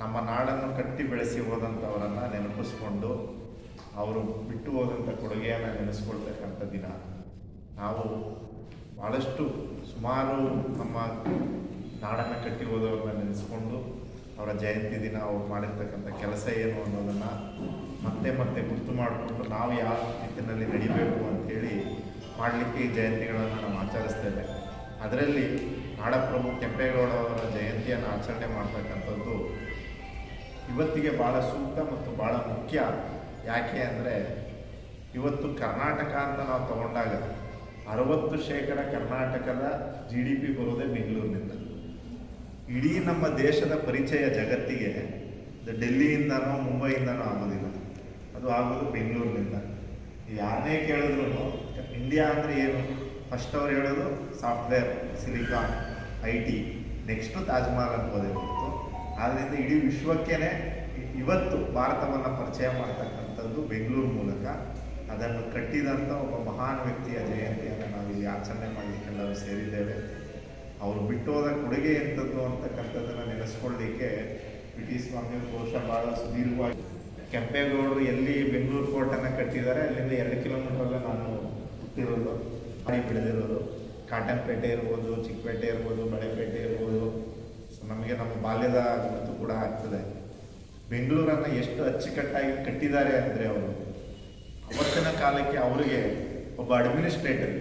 ನಮ್ಮ ನಾಡನ್ನು ಕಟ್ಟಿ ಬೆಳೆಸಿ ಹೋದಂಥವರನ್ನು ನೆನಪಿಸ್ಕೊಂಡು ಅವರು ಬಿಟ್ಟು ಹೋದಂಥ ಕೊಡುಗೆಯನ್ನು ನೆನೆಸ್ಕೊಳ್ತಕ್ಕಂಥ ದಿನ. ನಾವು ಭಾಳಷ್ಟು ಸುಮಾರು ನಮ್ಮ ನಾಡನ್ನು ಕಟ್ಟಿ ಹೋದವ್ರನ್ನ ನೆನೆಸ್ಕೊಂಡು ಅವರ ಜಯಂತಿ ದಿನ ಅವ್ರು ಮಾಡಿರ್ತಕ್ಕಂಥ ಕೆಲಸ ಏನು ಅನ್ನೋದನ್ನು ಮತ್ತೆ ಮತ್ತೆ ಗುರ್ತು ಮಾಡಿಕೊಂಡು ನಾವು ಯಾವ ನಿಟ್ಟಿನಲ್ಲಿ ನಡಿಬೇಕು ಅಂಥೇಳಿ ಮಾಡಲಿಕ್ಕೆ ಈ ಜಯಂತಿಗಳನ್ನು ನಾವು ಆಚರಿಸ್ತೇವೆ. ಅದರಲ್ಲಿ ನಾಡಪ್ರಭು ಕೆಂಪೇಗೌಡ ಅವರ ಜಯಂತಿಯನ್ನು ಆಚರಣೆ ಮಾಡ್ತಕ್ಕಂಥದ್ದು ಇವತ್ತಿಗೆ ಭಾಳ ಸೂಕ್ತ ಮತ್ತು ಭಾಳ ಮುಖ್ಯ. ಯಾಕೆ ಅಂದರೆ, ಇವತ್ತು ಕರ್ನಾಟಕ ಅಂತ ನಾವು ತಗೊಂಡಾಗ ಅರವತ್ತು ಶೇಕಡ ಕರ್ನಾಟಕದ ಜಿ ಡಿ ಪಿ ಬರೋದೇ ಬೆಂಗಳೂರಿನಿಂದ. ಇಡೀ ನಮ್ಮ ದೇಶದ ಪರಿಚಯ ಜಗತ್ತಿಗೆ ಡೆಲ್ಲಿಯಿಂದನೋ ಮುಂಬೈಯಿಂದನೋ ಆಗೋದಿಲ್ಲ. ಅದು ಆಗೋದು ಬೆಂಗಳೂರಿನಿಂದ. ಯಾರನ್ನೇ ಕೇಳಿದ್ರು ಇಂಡಿಯಾ ಅಂದರೆ ಏನು? ಫಸ್ಟ್ ಅವ್ರು ಹೇಳೋದು software silicon I T next Taj Mahal ಅನ್ಬೋದೇ ಹೊರತು ಆದ್ದರಿಂದ ಇಡೀ ವಿಶ್ವಕ್ಕೇ ಇವತ್ತು ಭಾರತವನ್ನು ಪರಿಚಯ ಮಾಡ್ತಕ್ಕಂಥದ್ದು ಬೆಂಗಳೂರು ಮೂಲಕ. ಅದನ್ನು ಕಟ್ಟಿದಂಥ ಒಬ್ಬ ಮಹಾನ್ ವ್ಯಕ್ತಿಯ ಜಯಂತಿಯನ್ನು ನಾವು ಇಲ್ಲಿ ಆಚರಣೆ ಮಾಡಲಿಕ್ಕೆಲ್ಲರೂ ಸೇರಿದ್ದೇವೆ. ಅವರು ಬಿಟ್ಟು ಹೋದ ಕೊಡುಗೆ ಎಂಥದ್ದು ಅಂತಕ್ಕಂಥದ್ದನ್ನು ನೆನೆಸ್ಕೊಳ್ಳಿಕ್ಕೆ ಪಿ ಸ್ವಾಮಿ ಬಹುಶಃ ಭಾಳ ಸುದೀರ್ಘವಾಗಿ ಕೆಂಪೇಗೌಡರು ಎಲ್ಲಿ ಬೆಂಗಳೂರು ಕೋಟನ್ನು ಕಟ್ಟಿದ್ದಾರೆ, ಅಲ್ಲಿಂದ ಎರಡು ಕಿಲೋಮೀಟ್ರಲ್ಲೇ ನಾನು ಹುಟ್ಟಿರೋದು. ಮಾಡಿ ಬೆಳೆದಿರೋದು. ಕಾಟನ್ಪೇಟೆ ಇರ್ಬೋದು, ಚಿಕ್ಕಪೇಟೆ ಇರ್ಬೋದು, ಬಳೆಪೇಟೆ ಇರ್ಬೋದು. ನಮಗೆ ನಮ್ಮ ಬಾಲ್ಯದ ಗುರುತು ಕೂಡ ಆಗ್ತದೆ. ಬೆಂಗಳೂರನ್ನು ಎಷ್ಟು ಅಚ್ಚುಕಟ್ಟಾಗಿ ಕಟ್ಟಿದ್ದಾರೆ ಅಂದರೆ ಅವರು. ಅವತ್ತಿನ ಕಾಲಕ್ಕೆ ಅವರಿಗೆ ಒಬ್ಬ ಅಡ್ಮಿನಿಸ್ಟ್ರೇಟರ್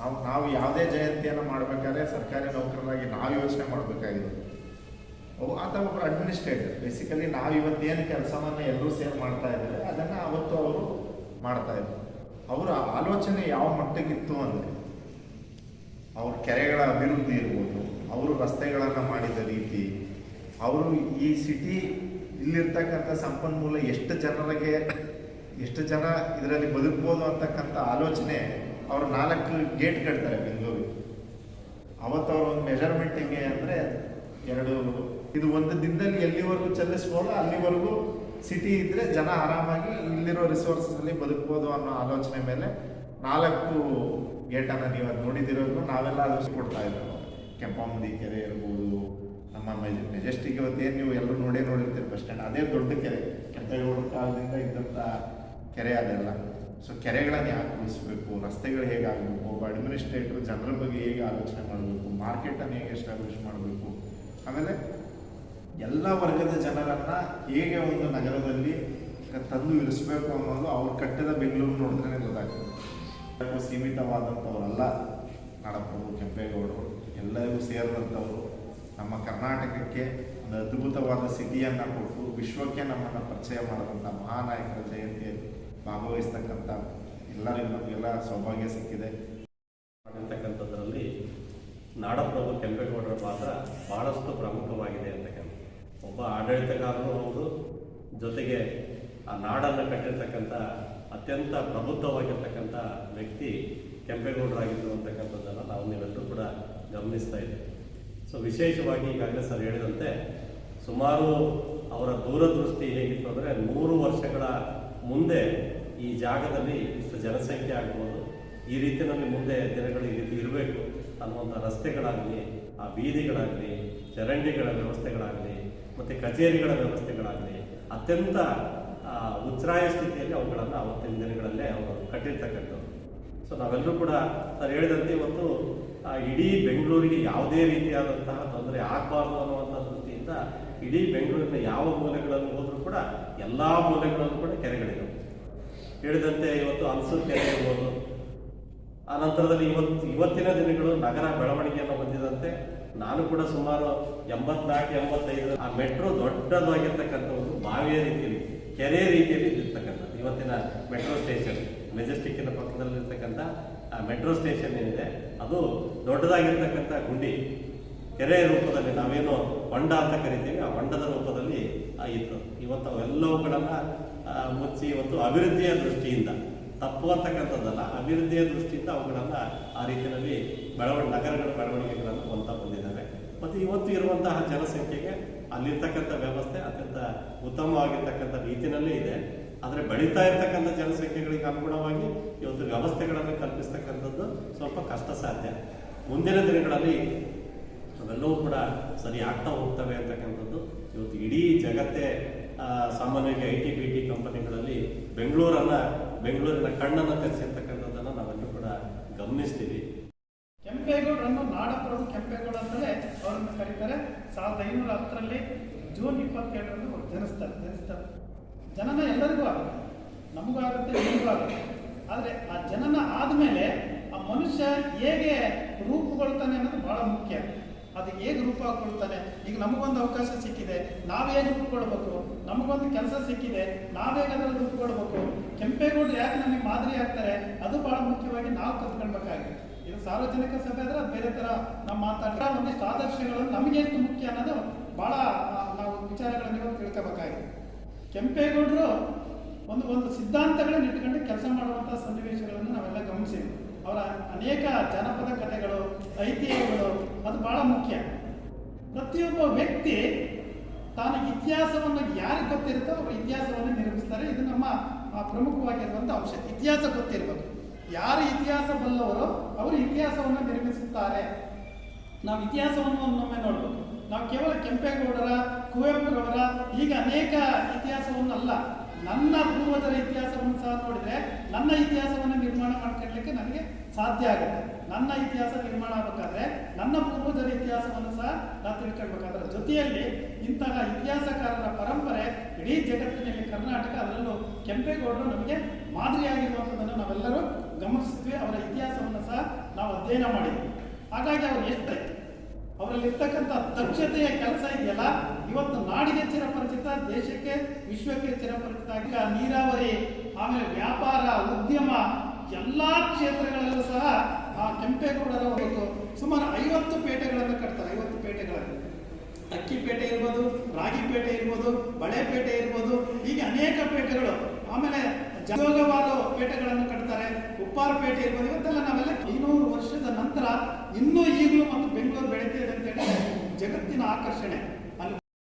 ನಾವು ನಾವು ಯಾವುದೇ ಜಯಂತಿಯನ್ನು ಮಾಡಬೇಕಾದ್ರೆ ಸರ್ಕಾರಿ ನೌಕರರಾಗಿ ನಾವು ಯೋಚನೆ ಮಾಡಬೇಕಾಗಿದೆ ಆತ ಒಬ್ಬ ಅಡ್ಮಿನಿಸ್ಟ್ರೇಟರ್ ಬೇಸಿಕಲಿ ನಾವು ಇವತ್ತೇನು ಕೆಲಸವನ್ನು ಎಲ್ಲರೂ ಸೇರ್ ಮಾಡ್ತಾ ಇದ್ದಾರೆ ಅದನ್ನು ಅವತ್ತು ಅವರು ಮಾಡ್ತಾ ಇದ್ದರು ಅವರ ಆಲೋಚನೆ ಯಾವ ಮಟ್ಟಕ್ಕಿತ್ತು ಅಂದರೆ, ಅವ್ರ ಕೆರೆಗಳ ಅಭಿವೃದ್ಧಿ ಇರ್ಬೋದು ಅವರು ರಸ್ತೆಗಳನ್ನು ಮಾಡಿದ ರೀತಿ, ಅವರು ಈ ಸಿಟಿ ಇಲ್ಲಿರ್ತಕ್ಕಂಥ ಸಂಪನ್ಮೂಲ ಎಷ್ಟು ಜನರಿಗೆ, ಎಷ್ಟು ಜನ ಇದರಲ್ಲಿ ಬದುಕ್ಬೋದು ಅಂತಕ್ಕಂಥ ಆಲೋಚನೆ ಅವರು ನಾಲ್ಕು ಗೇಟ್ ಕಟ್ತಾರೆ ಬೆಂಗಳೂರಿಗೆ ಅವತ್ತು ಅವ್ರ ಒಂದು ಮೆಜರ್ಮೆಂಟ್ ಹೆಂಗೆ ಅಂದರೆ ಎರಡು, ಇದು ಒಂದು ದಿನದಲ್ಲಿ ಎಲ್ಲಿವರೆಗೂ ಚಲಿಸ್ಬೋದು ಅಲ್ಲಿವರೆಗೂ ಸಿಟಿ ಇದ್ದರೆ ಜನ ಆರಾಮಾಗಿ ಇಲ್ಲಿರೋ ರಿಸೋರ್ಸಲ್ಲಿ ಬದುಕ್ಬೋದು ಅನ್ನೋ ಆಲೋಚನೆ ಮೇಲೆ ನಾಲ್ಕು ಗೇಟನ್ನು ನೀವು ನೋಡಿದಿರೋದು, ನಾವೆಲ್ಲ ಅದು ಕೊಡ್ತಾ ಇದ್ದೆವು. ಕೆಂಪಮ್ಮದಿ ಕೆರೆ ಇರ್ಬೋದು, ನಮ್ಮ ಮೆಜ ಮೆಜೆಸ್ಟಿಕ್ ಇವತ್ತೇನು ನೀವು ಎಲ್ಲರೂ ನೋಡೇ ನೋಡಿರ್ತೀರಿ ಬಸ್ ಸ್ಟ್ಯಾಂಡ್ ಅದೇ ದೊಡ್ಡ ಕೆರೆ. ಕೆಂಪೇಗೌಡ ಕಾಲದಿಂದ ಇದ್ದಂಥ ಕೆರೆ ಅದೆಲ್ಲ. ಸೊ ಕೆರೆಗಳನ್ನು ಯಾಕೆ ಉಳಿಸ್ಬೇಕು? ರಸ್ತೆಗಳು ಹೇಗಾಗಬೇಕು ಒಬ್ಬ ಅಡ್ಮಿನಿಸ್ಟ್ರೇಟರ್ ಜನರ ಬಗ್ಗೆ ಹೇಗೆ ಆಲೋಚನೆ ಮಾಡಬೇಕು? ಮಾರ್ಕೆಟನ್ನು ಹೇಗೆ ಎಸ್ಟಾಬ್ಲಿಷ್ ಮಾಡಬೇಕು? ಆಮೇಲೆ ಎಲ್ಲ ವರ್ಗದ ಜನರನ್ನು ಹೇಗೆ ಒಂದು ನಗರದಲ್ಲಿ ತಂದು ಇರಿಸ್ಬೇಕು ಅನ್ನೋದು ಅವ್ರು ಕಟ್ಟಿದ ಬೆಂಗಳೂರು ನೋಡಿದ್ರೆ ಗೊತ್ತಾಗ್ತದೆ. ಸೀಮಿತವಾದಂಥವರಲ್ಲ ನಾಡಪ್ರಭು ಕೆಂಪೇಗೌಡರು. ಎಲ್ಲರಿಗೂ ಸೇರಿದಂಥವರು ನಮ್ಮ ಕರ್ನಾಟಕಕ್ಕೆ ಒಂದು ಅದ್ಭುತವಾದ ಸಿಟಿಯನ್ನು ಕೊಟ್ಟು ವಿಶ್ವಕ್ಕೆ ನಮ್ಮನ್ನು ಪರಿಚಯ ಮಾಡಿದಂಥ ಮಹಾನಾಯಕರ ಜಯಂತಿಯಲ್ಲಿ ಭಾಗವಹಿಸ್ತಕ್ಕಂಥ ಎಲ್ಲರಿಗೂ ನಮಗೆಲ್ಲ ಸೌಭಾಗ್ಯ ಸಿಕ್ಕಿದೆ. ಅಂತಕ್ಕಂಥದ್ರಲ್ಲಿ ನಾಡಪ್ರಭು ಕೆಂಪೇಗೌಡರ ಪಾತ್ರ ಬಹಳಷ್ಟು ಪ್ರಮುಖವಾಗಿದೆ ಅಂತಕ್ಕಂಥ. ಒಬ್ಬ ಆಡಳಿತಗಾರರು ಹೌದು, ಜೊತೆಗೆ ಆ ನಾಡನ್ನು ಕಟ್ಟಿರ್ತಕ್ಕಂಥ ಅತ್ಯಂತ ಪ್ರಬುದ್ಧವಾಗಿರ್ತಕ್ಕಂಥ ವ್ಯಕ್ತಿ ಕೆಂಪೇಗೌಡರಾಗಿದ್ದು ಅಂತಕ್ಕಂಥದ್ದನ್ನು ನಾವು ನೀವೆಲ್ಲರೂ ಕೂಡ ಗಮನಿಸ್ತಾ ಇದೆ. ಸೊ ವಿಶೇಷವಾಗಿ ಈಗಾಗಲೇ ಸರ್ ಹೇಳಿದಂತೆ, ಸುಮಾರು ಅವರ ದೂರದೃಷ್ಟಿ ಹೇಗಿತ್ತು ಅಂದರೆ ನೂರು ವರ್ಷಗಳ ಮುಂದೆ ಈ ಜಾಗದಲ್ಲಿ ಇಷ್ಟು ಜನಸಂಖ್ಯೆ ಆಗ್ಬೋದು, ಈ ರೀತಿಯಲ್ಲಿ ಮುಂದೆ ದಿನಗಳು ಈ ರೀತಿ ಇರಬೇಕು ಅನ್ನುವಂಥ ರಸ್ತೆಗಳಾಗಲಿ, ಆ ಬೀದಿಗಳಾಗಲಿ, ಚರಂಡಿಗಳ ವ್ಯವಸ್ಥೆಗಳಾಗಲಿ, ಮತ್ತು ಕಚೇರಿಗಳ ವ್ಯವಸ್ಥೆಗಳಾಗಲಿ, ಅತ್ಯಂತ ಉಚ್ಛ್ರಾಯ ಸ್ಥಿತಿಯಲ್ಲಿ ಅವುಗಳನ್ನು ಅವತ್ತಿನ ದಿನಗಳಲ್ಲೇ ಅವರು ಕಟ್ಟಿರ್ತಕ್ಕಂಥದ್ದು ಸೊ ನಾವೆಲ್ಲರೂ ಕೂಡ ಸರ್ ಹೇಳಿದಂತೆ ಇವತ್ತು ಇಡೀ ಬೆಂಗಳೂರಿಗೆ ಯಾವುದೇ ರೀತಿಯಾದಂತಹ ತೊಂದರೆ ಆಗಬಾರ್ದು ಅನ್ನುವಂಥ ದೃಷ್ಟಿಯಿಂದ ಇಡೀ ಬೆಂಗಳೂರಿನ ಯಾವ ಮೂಲೆಗಳನ್ನು ಹೋದರೂ ಕೂಡ ಎಲ್ಲ ಮೂಲೆಗಳಲ್ಲೂ ಕೂಡ ಕೆರೆಗಳಿವೆ. ಹೇಳಿದಂತೆ ಇವತ್ತು ಅನ್ಸು ಕೆರೆ ಇರ್ಬೋದು. ಆ ನಂತರದಲ್ಲಿ ಇವತ್ತು ಇವತ್ತಿನ ದಿನಗಳು ನಗರ ಬೆಳವಣಿಗೆಯನ್ನು ಹೊಂದಿದಂತೆ ನಾನು ಕೂಡ ಸುಮಾರು ಎಂಬತ್ನಾಲ್ಕು, ಎಂಬತ್ತೈದು ಆ ಮೆಟ್ರೋ ದೊಡ್ಡದಾಗಿರ್ತಕ್ಕಂಥ ಒಂದು ಬಾವಿಯ ರೀತಿಯಲ್ಲಿ, ಕೆರೆ ರೀತಿಯಲ್ಲಿ ಇರ್ತಕ್ಕಂಥದ್ದು. ಇವತ್ತಿನ ಮೆಟ್ರೋ ಸ್ಟೇಷನ್, ಮೆಜೆಸ್ಟಿಕ್ಕಿನ ಪಕ್ಕದಲ್ಲಿರ್ತಕ್ಕಂಥ ಆ ಮೆಟ್ರೋ ಸ್ಟೇಷನ್ ಏನಿದೆ, ಅದು ದೊಡ್ಡದಾಗಿರ್ತಕ್ಕಂಥ ಗುಂಡಿ ಕೆರೆ ರೂಪದಲ್ಲಿ ನಾವೇನು ಹೊಂಡ ಅಂತ ಕರಿತೀವಿ, ಆ ಹೊಂಡದ ರೂಪದಲ್ಲಿ ಇತ್ತು. ಇವತ್ತು ಅವೆಲ್ಲವುಗಳನ್ನು ಮುಚ್ಚಿ ಇವತ್ತು ಅಭಿವೃದ್ಧಿಯ ದೃಷ್ಟಿಯಿಂದ ತಪ್ಪು ಅಂತಕ್ಕಂಥದ್ದಲ್ಲ ಅಭಿವೃದ್ಧಿಯ ದೃಷ್ಟಿಯಿಂದ ಅವುಗಳನ್ನು ಆ ರೀತಿಯಲ್ಲಿ ಬೆಳವಣಿಗೆ ನಗರಗಳ ಬೆಳವಣಿಗೆಗಳನ್ನು ಹೊಂದ್ತಾ ಬಂದಿದ್ದಾವೆ. ಮತ್ತು ಇವತ್ತು ಇರುವಂತಹ ಜನಸಂಖ್ಯೆಗೆ ಅಲ್ಲಿರ್ತಕ್ಕಂಥ ವ್ಯವಸ್ಥೆ ಅತ್ಯಂತ ಉತ್ತಮವಾಗಿರ್ತಕ್ಕಂಥ ರೀತಿಯಲ್ಲೇ ಇದೆ. ಆದರೆ ಬೆಳೀತಾ ಇರ್ತಕ್ಕಂಥ ಜನಸಂಖ್ಯೆಗಳಿಗೆ ಅನುಗುಣವಾಗಿ ಇವತ್ತು ವ್ಯವಸ್ಥೆಗಳನ್ನು ಕಲ್ಪಿಸ್ತಕ್ಕಂಥದ್ದು ಸ್ವಲ್ಪ ಕಷ್ಟ ಸಾಧ್ಯ ಮುಂದಿನ ದಿನಗಳಲ್ಲಿ ಅವೆಲ್ಲವೂ ಕೂಡ ಸರಿ ಆಗ್ತಾ ಹೋಗ್ತವೆ ಅಂತಕ್ಕಂಥದ್ದು. ಇವತ್ತು ಇಡೀ ಜಗ ಜಗತ್ತೇ ಸಾಮಾನ್ಯವಾಗಿ ಐ ಟಿ, ಬಿ, ಟಿ ಕಂಪನಿಗಳಲ್ಲಿ ಬೆಂಗಳೂರನ್ನ, ಬೆಂಗಳೂರಿನ ಕಣ್ಣನ್ನು ತೆರೆಸಿರ್ತಕ್ಕಂಥದ್ದನ್ನು ನಾವೆಲ್ಲರೂ ಕೂಡ ಗಮನಿಸ್ತೀವಿ. ಕೆಂಪೇಗೌಡರನ್ನು ನಾಡಪ್ರಭು ಕೆಂಪೇಗೌಡ ಅಂತಲೇ ಅವರನ್ನು ಕರೀತಾರೆ. ಸಾವಿರದ ಐನೂರ ಹತ್ತರಲ್ಲಿ ಜೂನ್ ಇಪ್ಪತ್ತೇಳರಂದು ಅವರು ಜನಿಸ್ತಾರೆ ಜನಿಸ್ತಾರೆ. ಜನನ ಎಲ್ಲರಿಗೂ ಆಗುತ್ತೆ. ನಮಗೂ ಆಗುತ್ತೆ, ನಿಮಗೂ ಆಗುತ್ತೆ. ಆದರೆ ಆ ಜನನ ಆದಮೇಲೆ ಆ ಮನುಷ್ಯ ಹೇಗೆ ರೂಪುಗೊಳ್ತಾನೆ ಅನ್ನೋದು ಬಹಳ ಮುಖ್ಯ. ಅದು ಹೇಗೆ ರೂಪುಗೊಳ್ತಾನೆ ಈಗ ನಮಗೊಂದು ಅವಕಾಶ ಸಿಕ್ಕಿದೆ. ನಾವು ಹೇಗೆ ರೂಪುಗೊಳ್ಬೇಕು? ನಮಗೊಂದು ಕೆಲಸ ಸಿಕ್ಕಿದೆ. ನಾವೇಗಾದ್ರೂ ಅದರಲ್ಲಿ ರೂಪುಗೊಳ್ಬೇಕು. ಕೆಂಪೇಗೌಡರು ಯಾಕೆ ನಮಗೆ ಮಾದರಿ ಆಗ್ತಾರೆ? ಅದು ಬಹಳ ಮುಖ್ಯವಾಗಿ ನಾವು ಕಲ್ತ್ಕೊಳ್ಬೇಕಾಗಿದೆ ಇದು ಸಾರ್ವಜನಿಕ ಸಭೆ ಆದರೆ ಅದು ಬೇರೆ ಥರ ನಾವು ಮಾತಾಡ್ತಾ ಒಂದಿಷ್ಟು ಆದರ್ಶಗಳು ನಮಗೆ ಮುಖ್ಯ ಅನ್ನೋದು ಬಹಳ ನಾವು ವಿಚಾರಗಳನ್ನು ತಿಳ್ಕೋಬೇಕಾಗಿದೆ ಕೆಂಪೇಗೌಡರು ಒಂದು ಒಂದು ಸಿದ್ಧಾಂತಗಳನ್ನು ಇಟ್ಕೊಂಡು ಕೆಲಸ ಮಾಡುವಂಥ ಸನ್ನಿವೇಶಗಳನ್ನು ನಾವೆಲ್ಲ ಗಮನಿಸಿದ್ವಿ. ಅವರ ಅನೇಕ ಜನಪದ ಕಥೆಗಳು, ಐತಿಹ್ಯಗಳು, ಅದು ಬಹಳ ಮುಖ್ಯ. ಪ್ರತಿಯೊಬ್ಬ ವ್ಯಕ್ತಿ ತಾನು ಇತಿಹಾಸವನ್ನು ಯಾರಿಗೆ ಗೊತ್ತಿರುತ್ತೋ ಅವರು ಇತಿಹಾಸವನ್ನು ನಿರ್ಮಿಸ್ತಾರೆ. ಇದು ನಮ್ಮ ಪ್ರಮುಖವಾಗಿರುವಂಥ ಅಂಶ. ಇತಿಹಾಸ ಗೊತ್ತಿರಬೇಕು ಯಾರು ಇತಿಹಾಸ ಬಲ್ಲವರು ಅವರು ಇತಿಹಾಸವನ್ನು ನಿರ್ಮಿಸುತ್ತಾರೆ. ನಾವು ಇತಿಹಾಸವನ್ನು ಒಂದೊಮ್ಮೆ ನೋಡಬೇಕು ನಾವು ಕೇವಲ ಕೆಂಪೇಗೌಡರ, ಕುವೆಂಪುರವರ ಈಗ ಅನೇಕ ಇತಿಹಾಸವನ್ನು ಅಲ್ಲ ನನ್ನ ಪೂರ್ವಜರ ಇತಿಹಾಸವನ್ನು ಸಹ ನೋಡಿದರೆ ನನ್ನ ಇತಿಹಾಸವನ್ನು ನಿರ್ಮಾಣ ಮಾಡಿಕೊಡ್ಲಿಕ್ಕೆ ನನಗೆ ಸಾಧ್ಯ ಆಗುತ್ತೆ. ನನ್ನ ಇತಿಹಾಸ ನಿರ್ಮಾಣ ಆಗಬೇಕಾದ್ರೆ ನನ್ನ ಪೂರ್ವಜರ ಇತಿಹಾಸವನ್ನು ಸಹ ನಾವು ತಿಳ್ಕೊಳ್ಬೇಕಾದ್ರೆ ಜೊತೆಯಲ್ಲಿ ಇಂತಹ ಇತಿಹಾಸಕಾರರ ಪರಂಪರೆ ಇಡೀ ಜಗತ್ತಿನಲ್ಲಿ ಕರ್ನಾಟಕ ಅದರಲ್ಲೂ ಕೆಂಪೇಗೌಡರು ನಮಗೆ ಮಾದರಿಯಾಗಿರುವಂಥದ್ದನ್ನು ನಾವೆಲ್ಲರೂ ಗಮನಿಸಿದ್ವಿ. ಅವರ ಇತಿಹಾಸವನ್ನು ಸಹ ನಾವು ಅಧ್ಯಯನ ಮಾಡಿದ್ವಿ. ಹಾಗಾಗಿ ಅವರು ಎಷ್ಟೇ ಅವರಲ್ಲಿರ್ತಕ್ಕಂಥ ದಕ್ಷತೆಯ ಕೆಲಸ ಇದೆಯಲ್ಲ ಇವತ್ತು ನಾಡಿಗೆ ಚಿರಪರಿಚಿತ ದೇಶಕ್ಕೆ, ವಿಶ್ವಕ್ಕೆ ಚಿರಪರಿಚಿತ ನೀರಾವರಿ, ಆಮೇಲೆ ವ್ಯಾಪಾರ, ಉದ್ಯಮ, ಎಲ್ಲ ಕ್ಷೇತ್ರಗಳಲ್ಲೂ ಸಹ ಆ ಕೆಂಪೇಗೌಡರ ಒಂದು ಸುಮಾರು ಐವತ್ತು ಪೇಟೆಗಳನ್ನು ಕಟ್ತಾರೆ, ಐವತ್ತು ಪೇಟೆಗಳನ್ನು ಅಕ್ಕಿಪೇಟೆ ಇರ್ಬೋದು ರಾಗಿಪೇಟೆ ಇರ್ಬೋದು ಬಳೆಪೇಟೆ ಇರ್ಬೋದು, ಹೀಗೆ ಅನೇಕ ಪೇಟೆಗಳು. ಆಮೇಲೆ ಜೋಗವಾದ ಪೇಟೆಗಳನ್ನು ಕಟ್ತಾರೆ, ಉಪ್ಪಾರ ಪೇಟೆ ಇರ್ಬೋದು, ಇವತ್ತೆಲ್ಲ ನಾವೆಲ್ಲ ಐನೂರು ವರ್ಷದ ನಂತರ ಇನ್ನೂ ಈಗಲೂ ಮತ್ತು ಬೆಂಗಳೂರು ಬೆಳೀತಿದೆ ಅಂತ ಹೇಳಿ ಜಗತ್ತಿನ ಆಕರ್ಷಣೆ.